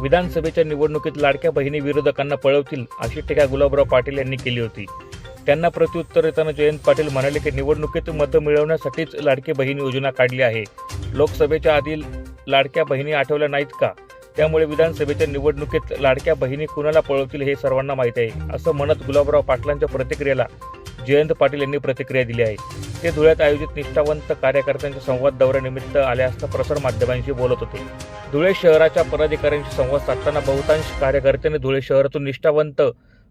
विधानसभेच्या निवडणुकीत लाडक्या बहिणी विरोधकांना पळवतील अशी टीका गुलाबराव पाटील यांनी केली होती. त्यांना प्रत्युत्तर देताना जयंत पाटील म्हणाले की निवडणुकीत मतं मिळवण्यासाठीच लाडकी बहीण योजना काढली आहे. लोकसभेच्या आधी लाडक्या बहिणी आठवल्या नाहीत का? त्यामुळे विधानसभेच्या निवडणुकीत लाडक्या बहिणी कुणाला पळवतील हे सर्वांना माहीत आहे असं म्हणत गुलाबराव पाटलांच्या प्रतिक्रियेला जयंत पाटील यांनी प्रतिक्रिया दिली आहे. ते धुळ्यात आयोजित निष्ठावंत कार्यकर्त्यांच्या संवाद दौऱ्यानिमित्त आले असता प्रसारमाध्यमांशी बोलत होते. धुळे शहराच्या पदाधिकाऱ्यांशी संवाद साधताना बहुतांश कार्यकर्त्यांनी धुळे शहरातून निष्ठावंत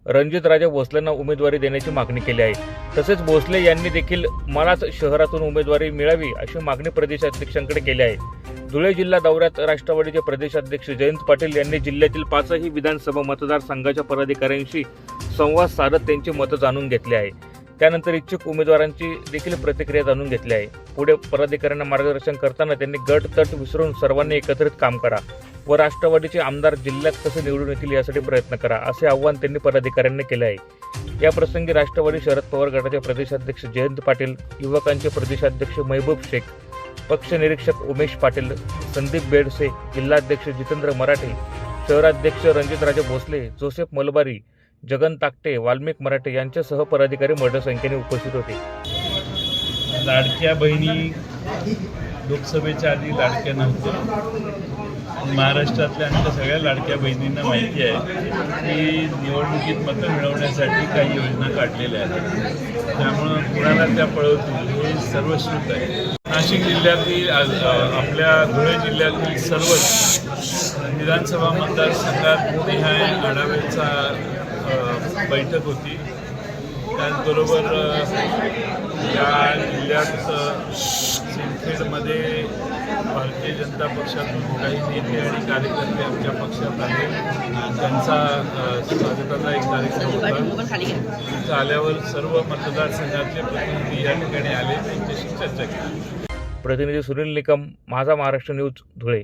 रणजितराजे भोसलेंना उमेदवारी देण्याची मागणी केली आहे. तसेच भोसले यांनी देखील मलाच शहरातून उमेदवारी मिळावी अशी मागणी प्रदेशाध्यक्षांकडे केली आहे. धुळे जिल्हा दौऱ्यात राष्ट्रवादीचे प्रदेशाध्यक्ष जयंत पाटील यांनी जिल्ह्यातील पाचही विधानसभा मतदारसंघाच्या पदाधिकाऱ्यांशी संवाद साधत त्यांची मतं जाणून घेतली आहे. त्यानंतर इच्छुक उमेदवारांची देखील प्रतिक्रिया जाणून घेतली आहे. पुढे पदाधिकाऱ्यांना मार्गदर्शन करताना त्यांनी गट तट विसरून सर्वांनी एकत्रित काम करा व राष्ट्रवादीचे आमदार जिल्ह्यात कसे निवडून येतील यासाठी प्रयत्न करा असे आव्हान त्यांनी पदाधिकाऱ्यांनी केले आहे. या प्रसंगी राष्ट्रवादी शरद पवार गटाचे प्रदेशाध्यक्ष जयंत पाटील युवकांचे प्रदेशाध्यक्ष महबूब शेख पक्ष निरीक्षक उमेश पाटील संदीप बेडसे जिल्हाध्यक्ष जितेंद्र मराठे शहराध्यक्ष रणजितराजे भोसले जोसेफ मलबारी जगन ताकटे वाल्मिक मराठे यांच्यासह पदाधिकारी मोठ्या संख्येने उपस्थित होते. लाडक्या बहिणी लोकसभेच्या आधी लाडक्या नव्हत्या. महाराष्ट्रातल्या आमच्या सगळ्या लाडक्या बहिणींना माहिती आहे की निवडणुकीत मतं मिळवण्यासाठी काही योजना काढलेल्या आहेत. त्यामुळं कुणाला त्या पळवतील हे सर्वश्रुत आहे. नाशिक जिल्ह्यातील आपल्या धुळे जिल्ह्यातील सर्वच विधानसभा मतदारसंघात निहाय आढाव्याचा बैठक होती. त्याचबरोबर या जिल्ह्यात सिंदखेडमध्ये भारतीय जनता पक्षातून काही नेते आणि कार्यकर्ते आमच्या पक्षात आले त्यांचा स्वागताचा एक कार्यक्रम होता. तिथं आल्यावर सर्व मतदारसंघातले प्रतिनिधी या ठिकाणी आले त्यांच्याशी चर्चा केली. प्रतिनिधी सुनील निकम माझा महाराष्ट्र न्यूज धुळे.